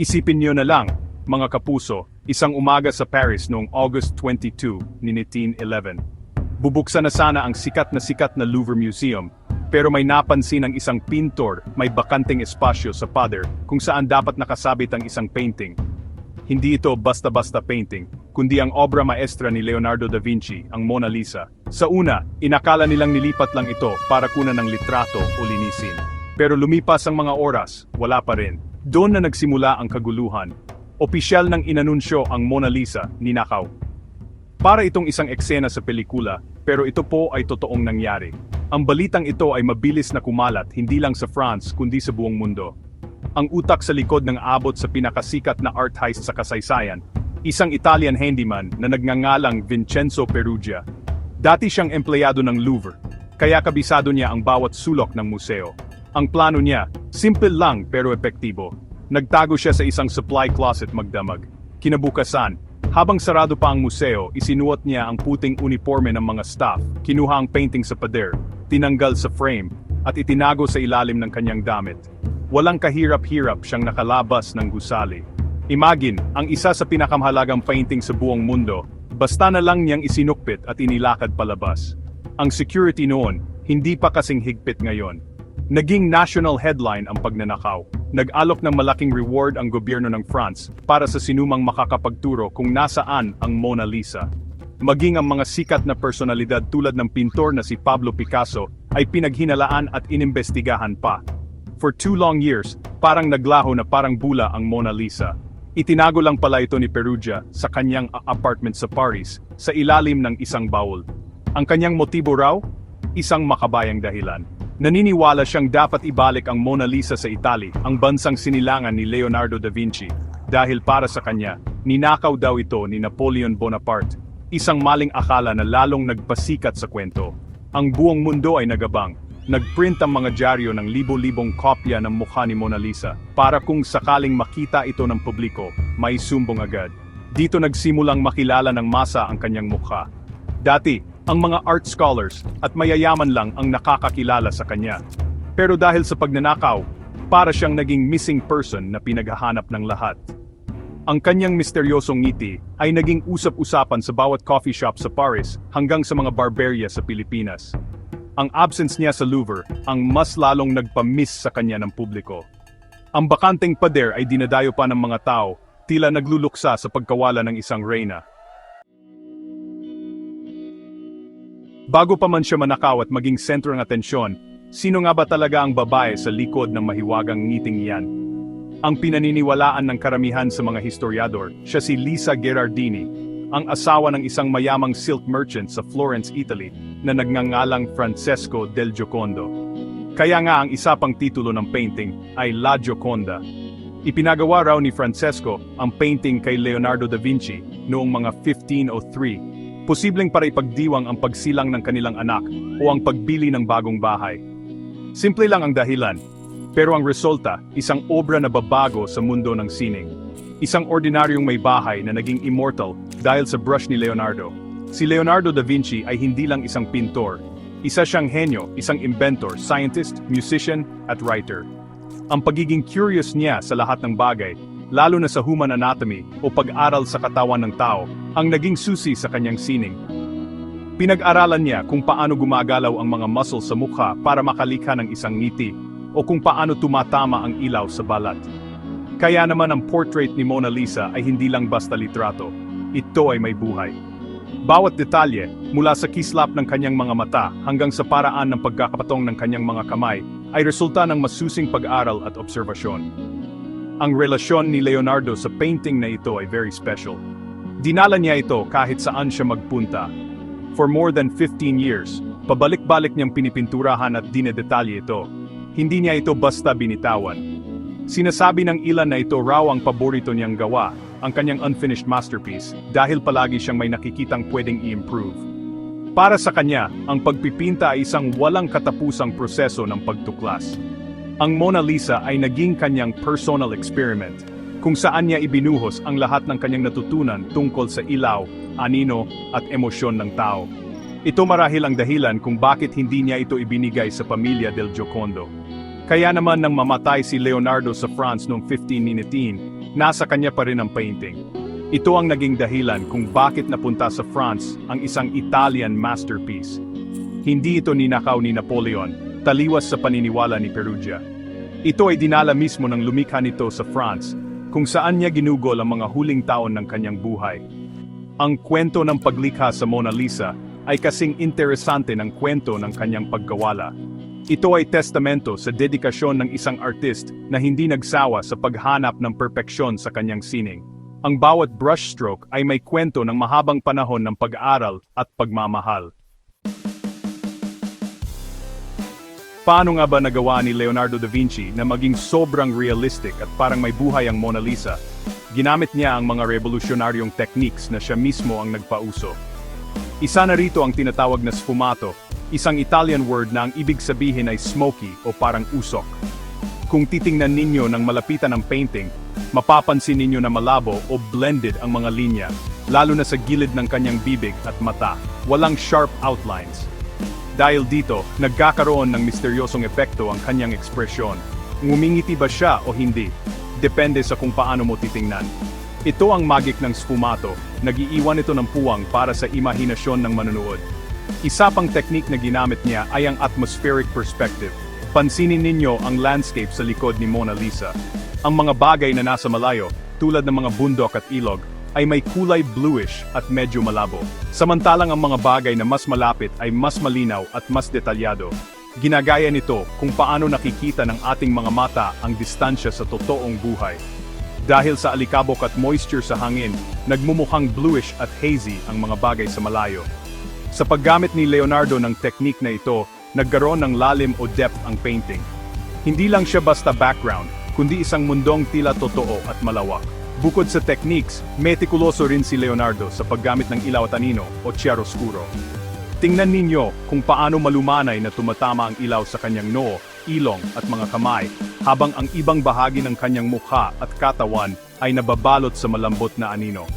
Isipin niyo na lang, mga kapuso, isang umaga sa Paris noong August 22 ni 1911. Bubuksan na sana ang sikat na sikat na Louvre Museum, pero may napansin ang isang pintor may bakanting espasyo sa pader kung saan dapat nakasabit ang isang painting. Hindi ito basta-basta painting, kundi ang obra maestra ni Leonardo da Vinci, ang Mona Lisa. Sa una, inakala nilang nilipat lang ito para kunan ng litrato o linisin. Pero lumipas ang mga oras, wala pa rin. Doon na nagsimula ang kaguluhan. Opisyal nang inanunsyo ang Mona Lisa, ninakaw. Para itong isang eksena sa pelikula, pero ito po ay totoong nangyari. Ang balitang ito ay mabilis na kumalat hindi lang sa France kundi sa buong mundo. Ang utak sa likod ng abot sa pinakasikat na art heist sa kasaysayan, isang Italian handyman na nagngangalang Vincenzo Perugia. Dati siyang empleyado ng Louvre, kaya kabisado niya ang bawat sulok ng museo. Ang plano niya, simple lang pero epektibo. Nagtago siya sa isang supply closet magdamag. Kinabukasan, habang sarado pa ang museo, isinuot niya ang puting uniforme ng mga staff, kinuha ang painting sa pader, tinanggal sa frame, at itinago sa ilalim ng kanyang damit. Walang kahirap-hirap siyang nakalabas ng gusali. Imagine, ang isa sa pinakamahalagang painting sa buong mundo, basta na lang niyang isinukpit at inilakad palabas. Ang security noon, hindi pa kasing higpit ngayon. Naging national headline ang pagnanakaw. Nag-alok ng malaking reward ang gobyerno ng France para sa sinumang makakapagturo kung nasaan ang Mona Lisa. Maging ang mga sikat na personalidad tulad ng pintor na si Pablo Picasso ay pinaghinalaan at inimbestigahan pa. For two long years, parang naglaho na parang bula ang Mona Lisa. Itinago lang pala ito ni Perugia sa kanyang apartment sa Paris, sa ilalim ng isang baul. Ang kanyang motibo raw? Isang makabayang dahilan. Naniniwala siyang dapat ibalik ang Mona Lisa sa Italy, ang bansang sinilangan ni Leonardo da Vinci. Dahil para sa kanya, ninakaw daw ito ni Napoleon Bonaparte. Isang maling akala na lalong nagpasikat sa kwento. Ang buong mundo ay nagabang. Nagprint ang mga dyaryo ng libo-libong kopya ng mukha ni Mona Lisa para kung sakaling makita ito ng publiko, may sumbong agad. Dito nagsimulang makilala ng masa ang kanyang mukha. Dati, ang mga art scholars at mayayaman lang ang nakakakilala sa kanya. Pero dahil sa pagnanakaw, para siyang naging missing person na pinaghahanap ng lahat. Ang kanyang misteryosong ngiti ay naging usap-usapan sa bawat coffee shop sa Paris hanggang sa mga barberia sa Pilipinas. Ang absence niya sa Louvre ang mas lalong nagpamiss sa kanya ng publiko. Ang bakanting pader ay dinadayo pa ng mga tao, tila nagluluksa sa pagkawala ng isang reyna. Bago pa man siya manakaw at maging sentro ng atensyon, sino nga ba talaga ang babae sa likod ng mahiwagang ngiting iyan? Ang pinaniniwalaan ng karamihan sa mga historiador, siya si Lisa Gherardini, ang asawa ng isang mayamang silk merchant sa Florence, Italy, na nagngangalang Francesco del Giocondo. Kaya nga ang isa pang titulo ng painting ay La Gioconda. Ipinagawa raw ni Francesco ang painting kay Leonardo da Vinci noong mga 1503 posibleng para ipagdiwang ang pagsilang ng kanilang anak o ang pagbili ng bagong bahay. Simple lang ang dahilan, pero ang resulta, isang obra na babago sa mundo ng sining. Isang ordinaryong may bahay na naging immortal dahil sa brush ni Leonardo. Si Leonardo da Vinci ay hindi lang isang pintor, isa siyang henyo, isang inventor, scientist, musician, at writer. Ang pagiging curious niya sa lahat ng bagay lalo na sa human anatomy o pag-aral sa katawan ng tao, ang naging susi sa kanyang sining. Pinag-aralan niya kung paano gumagalaw ang mga muscles sa mukha para makalikha ng isang ngiti, o kung paano tumatama ang ilaw sa balat. Kaya naman ang portrait ni Mona Lisa ay hindi lang basta litrato, ito ay may buhay. Bawat detalye, mula sa kislap ng kanyang mga mata hanggang sa paraan ng pagkakapatong ng kanyang mga kamay, ay resulta ng masusing pag-aral at obserbasyon. Ang relasyon ni Leonardo sa painting na ito ay very special. Dinala niya ito kahit saan siya magpunta. For more than 15 years, pabalik-balik niyang pinipinturahan at dinedetalye ito. Hindi niya ito basta binitawan. Sinasabi ng ilan na ito raw ang paborito niyang gawa, ang kanyang unfinished masterpiece, dahil palagi siyang may nakikitang pwedeng i-improve. Para sa kanya, ang pagpipinta ay isang walang katapusang proseso ng pagtuklas. Ang Mona Lisa ay naging kanyang personal experiment, kung saan niya ibinuhos ang lahat ng kanyang natutunan tungkol sa ilaw, anino, at emosyon ng tao. Ito marahil ang dahilan kung bakit hindi niya ito ibinigay sa pamilya del Giocondo. Kaya naman nang mamatay si Leonardo sa France noong 1519, nasa kanya pa rin ang painting. Ito ang naging dahilan kung bakit napunta sa France ang isang Italian masterpiece. Hindi ito ninakaw ni Napoleon, taliwas sa paniniwala ni Perugia. Ito ay dinala mismo ng lumikha nito sa France, kung saan niya ginugol ang mga huling taon ng kanyang buhay. Ang kwento ng paglikha sa Mona Lisa ay kasing interesante ng kwento ng kanyang pagkawala. Ito ay testamento sa dedikasyon ng isang artist na hindi nagsawa sa paghanap ng perpeksyon sa kanyang sining. Ang bawat brushstroke ay may kwento ng mahabang panahon ng pag-aaral at pagmamahal. Paano nga ba nagawa ni Leonardo da Vinci na maging sobrang realistic at parang may buhay ang Mona Lisa? Ginamit niya ang mga revolusyonaryong techniques na siya mismo ang nagpauso. Isa na rito ang tinatawag na sfumato, isang Italian word na ang ibig sabihin ay smoky o parang usok. Kung titingnan ninyo ng malapitan ng painting, mapapansin ninyo na malabo o blended ang mga linya, lalo na sa gilid ng kanyang bibig at mata, walang sharp outlines. Dahil dito, nagkakaroon ng misteryosong epekto ang kanyang ekspresyon. Ngumingiti ba siya o hindi? Depende sa kung paano mo titingnan. Ito ang magic ng sfumato, nagiiwan ito ng puwang para sa imahinasyon ng manunood. Isa pang teknik na ginamit niya ay ang atmospheric perspective. Pansinin ninyo ang landscape sa likod ni Mona Lisa. Ang mga bagay na nasa malayo, tulad ng mga bundok at ilog, ay may kulay bluish at medyo malabo. Samantalang ang mga bagay na mas malapit ay mas malinaw at mas detalyado. Ginagaya nito kung paano nakikita ng ating mga mata ang distansya sa totoong buhay. Dahil sa alikabok at moisture sa hangin, nagmumukhang bluish at hazy ang mga bagay sa malayo. Sa paggamit ni Leonardo ng teknik na ito, nagkaroon ng lalim o depth ang painting. Hindi lang siya basta background, kundi isang mundong tila totoo at malawak. Bukod sa techniques, metikuloso rin si Leonardo sa paggamit ng ilaw at anino o chiaroscuro. Tingnan ninyo kung paano malumanay na tumatama ang ilaw sa kanyang noo, ilong at mga kamay, habang ang ibang bahagi ng kanyang mukha at katawan ay nababalot sa malambot na anino.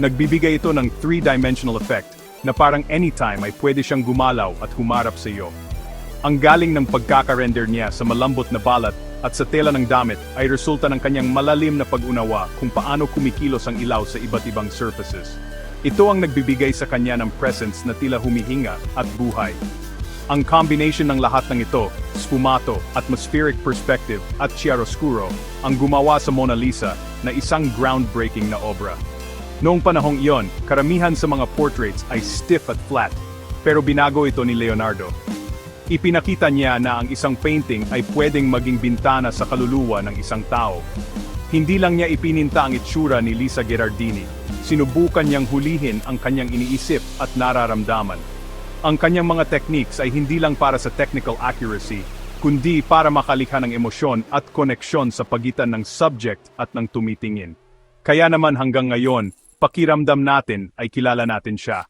Nagbibigay ito ng three-dimensional effect na parang anytime ay pwede siyang gumalaw at humarap sa iyo. Ang galing ng pagkaka-render niya sa malambot na balat at sa tela ng damit ay resulta ng kanyang malalim na pag-unawa kung paano kumikilos ang ilaw sa iba't ibang surfaces. Ito ang nagbibigay sa kanya ng presence na tila humihinga at buhay. Ang combination ng lahat ng ito, sfumato, atmospheric perspective at chiaroscuro, ang gumawa sa Mona Lisa na isang groundbreaking na obra. Noong panahong iyon, karamihan sa mga portraits ay stiff at flat, pero binago ito ni Leonardo. Ipinakita niya na ang isang painting ay pwedeng maging bintana sa kaluluwa ng isang tao. Hindi lang niya ipininta ang itsura ni Lisa Gherardini, sinubukan niyang hulihin ang kanyang iniisip at nararamdaman. Ang kanyang mga techniques ay hindi lang para sa technical accuracy, kundi para makalikha ng emosyon at koneksyon sa pagitan ng subject at ng tumitingin. Kaya naman hanggang ngayon, pakiramdam natin ay kilala natin siya.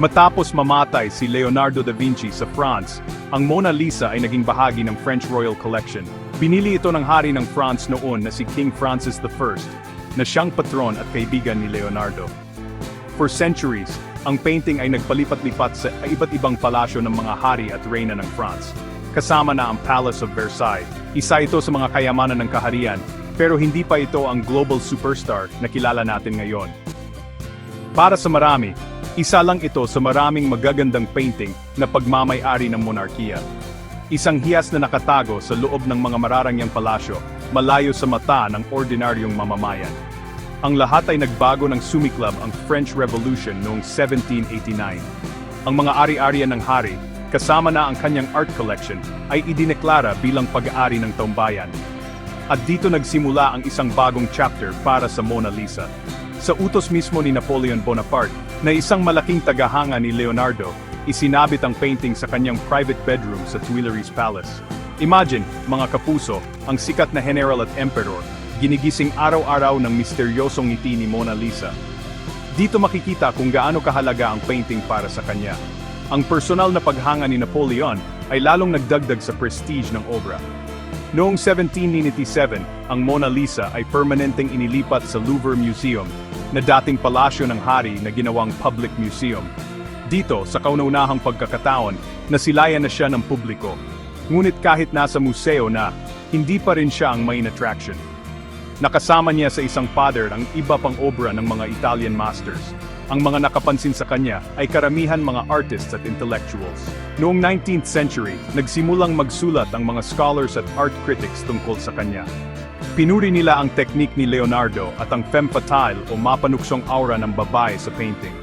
Matapos mamatay si Leonardo da Vinci sa France, ang Mona Lisa ay naging bahagi ng French Royal Collection. Pinili ito ng hari ng France noon na si King Francis I, na siyang patron at kaibigan ni Leonardo. For centuries, ang painting ay nagpalipat-lipat sa iba't ibang palasyo ng mga hari at reyna ng France. Kasama na ang Palace of Versailles. Isa ito sa mga kayamanan ng kaharian, pero hindi pa ito ang global superstar na kilala natin ngayon. Para sa marami, isa lang ito sa maraming magagandang painting na pagmamay-ari ng monarkiya. Isang hiyas na nakatago sa loob ng mga mararangyang palasyo, malayo sa mata ng ordinaryong mamamayan. Ang lahat ay nagbago ng sumiklab ang French Revolution noong 1789. Ang mga ari-arian ng hari, kasama na ang kanyang art collection, ay idineklara bilang pag-aari ng taumbayan. At dito nagsimula ang isang bagong chapter para sa Mona Lisa. Sa utos mismo ni Napoleon Bonaparte, na isang malaking tagahanga ni Leonardo, isinabit ang painting sa kanyang private bedroom sa Tuileries Palace. Imagine, mga kapuso, ang sikat na general at emperor, ginigising araw-araw ng misteryosong ngiti ni Mona Lisa. Dito makikita kung gaano kahalaga ang painting para sa kanya. Ang personal na paghanga ni Napoleon ay lalong nagdagdag sa prestige ng obra. Noong 1797, ang Mona Lisa ay permanenteng inilipat sa Louvre Museum, na dating palasyo ng hari na ginawang public museum. Dito, sa kauna-unahang pagkakataon, nasilayan na siya ng publiko. Ngunit kahit nasa museo na, hindi pa rin siya ang main attraction. Nakasama niya sa isang father ang iba pang obra ng mga Italian masters. Ang mga nakapansin sa kanya ay karamihan mga artists at intellectuals. Noong 19th century, nagsimulang magsulat ang mga scholars at art critics tungkol sa kanya. Pinuri nila ang teknik ni Leonardo at ang femme fatale o mapanuksong aura ng babae sa painting.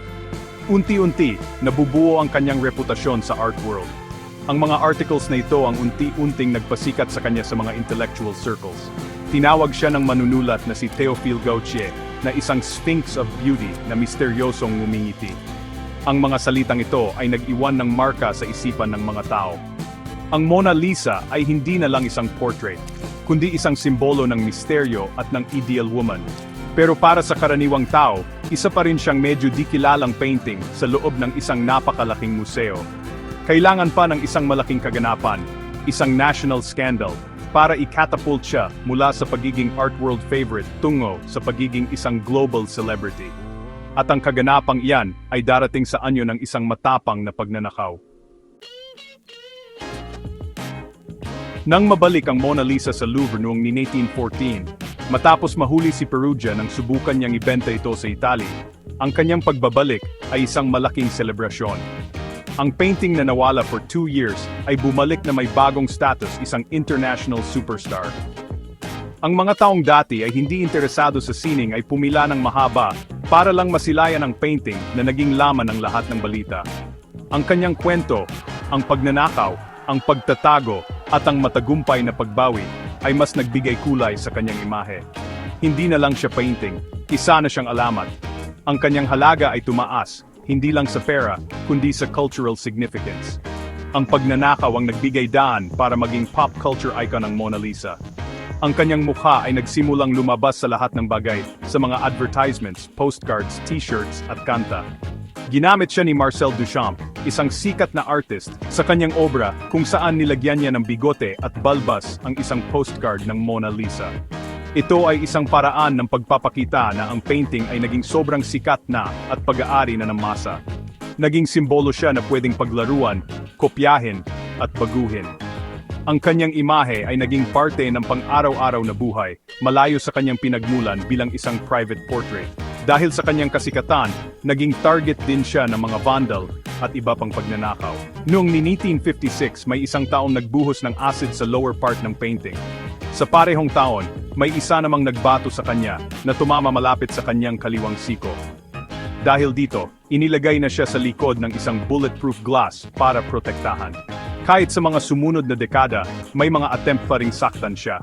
Unti-unti, nabubuo ang kanyang reputasyon sa art world. Ang mga articles na ito ang unti-unting nagpasikat sa kanya sa mga intellectual circles. Tinawag siya ng manunulat na si Theophile Gautier na isang sphinx of beauty na misteryosong ngumingiti. Ang mga salitang ito ay nag-iwan ng marka sa isipan ng mga tao. Ang Mona Lisa ay hindi na lang isang portrait, kundi isang simbolo ng misteryo at ng ideal woman. Pero para sa karaniwang tao, isa pa rin siyang medyo di kilalang painting sa loob ng isang napakalaking museo. Kailangan pa ng isang malaking kaganapan, isang national scandal, para i-catapult siya mula sa pagiging art world favorite tungo sa pagiging isang global celebrity. At ang kaganapang iyan ay darating sa anyo ng isang matapang na pagnanakaw. Nang mabalik ang Mona Lisa sa Louvre noong 1814, matapos mahuli si Perugia nang subukan niyang ibenta ito sa Italy, ang kanyang pagbabalik ay isang malaking selebrasyon. Ang painting na nawala for two years ay bumalik na may bagong status isang international superstar. Ang mga taong dati ay hindi interesado sa sining ay pumila ng mahaba para lang masilayan ang painting na naging laman ng lahat ng balita. Ang kanyang kwento, ang pagnanakaw, ang pagtatago, at ang matagumpay na pagbawi ay mas nagbigay kulay sa kanyang imahe. Hindi na lang siya painting, isa na siyang alamat. Ang kanyang halaga ay tumaas, hindi lang sa pera, kundi sa cultural significance. Ang pagnanakaw ang nagbigay daan para maging pop culture icon ng Mona Lisa. Ang kanyang mukha ay nagsimulang lumabas sa lahat ng bagay, sa mga advertisements, postcards, t-shirts at kanta. Ginamit siya ni Marcel Duchamp, isang sikat na artist, sa kanyang obra kung saan nilagyan niya ng bigote at balbas ang isang postcard ng Mona Lisa. Ito ay isang paraan ng pagpapakita na ang painting ay naging sobrang sikat na at pag-aari na ng masa. Naging simbolo siya na pwedeng paglaruan, kopyahin, at baguhin. Ang kanyang imahe ay naging parte ng pang-araw-araw na buhay, malayo sa kanyang pinagmulan bilang isang private portrait. Dahil sa kanyang kasikatan, naging target din siya ng mga vandal at iba pang pagnanakaw. Noong 1956 may isang taong nagbuhos ng acid sa lower part ng painting. Sa parehong taon, may isa namang nagbato sa kanya na tumama malapit sa kanyang kaliwang siko. Dahil dito, inilagay na siya sa likod ng isang bulletproof glass para protektahan. Kahit sa mga sumunod na dekada, may mga attempt pa ring saktan siya.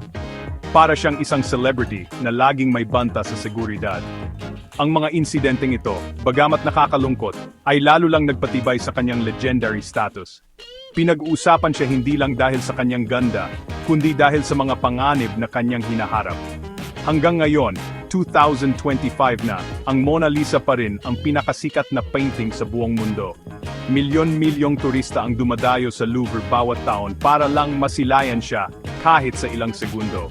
Para siyang isang celebrity na laging may banta sa seguridad. Ang mga insidenteng ito, bagamat nakakalungkot, ay lalo lang nagpatibay sa kanyang legendary status. Pinag-uusapan siya hindi lang dahil sa kanyang ganda, kundi dahil sa mga panganib na kanyang hinaharap. Hanggang ngayon, 2025 na, ang Mona Lisa pa rin ang pinakasikat na painting sa buong mundo. Milyon-milyong turista ang dumadayo sa Louvre bawat taon para lang masilayan siya kahit sa ilang segundo.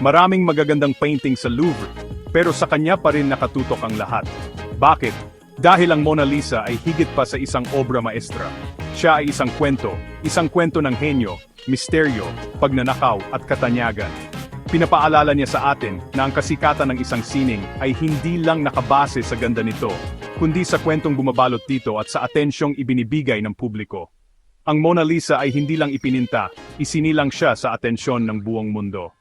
Maraming magagandang painting sa Louvre, pero sa kanya pa rin nakatutok ang lahat. Bakit? Dahil ang Mona Lisa ay higit pa sa isang obra maestra. Siya ay isang kwento, isang kwento ng henyo, misteryo, pagnanakaw at katanyagan. Pinapaalala niya sa atin na ang kasikatan ng isang sining ay hindi lang nakabase sa ganda nito, kundi sa kwentong bumabalot dito at sa atensyong ibinibigay ng publiko. Ang Mona Lisa ay hindi lang ipininta, isinilang siya sa atensyon ng buong mundo.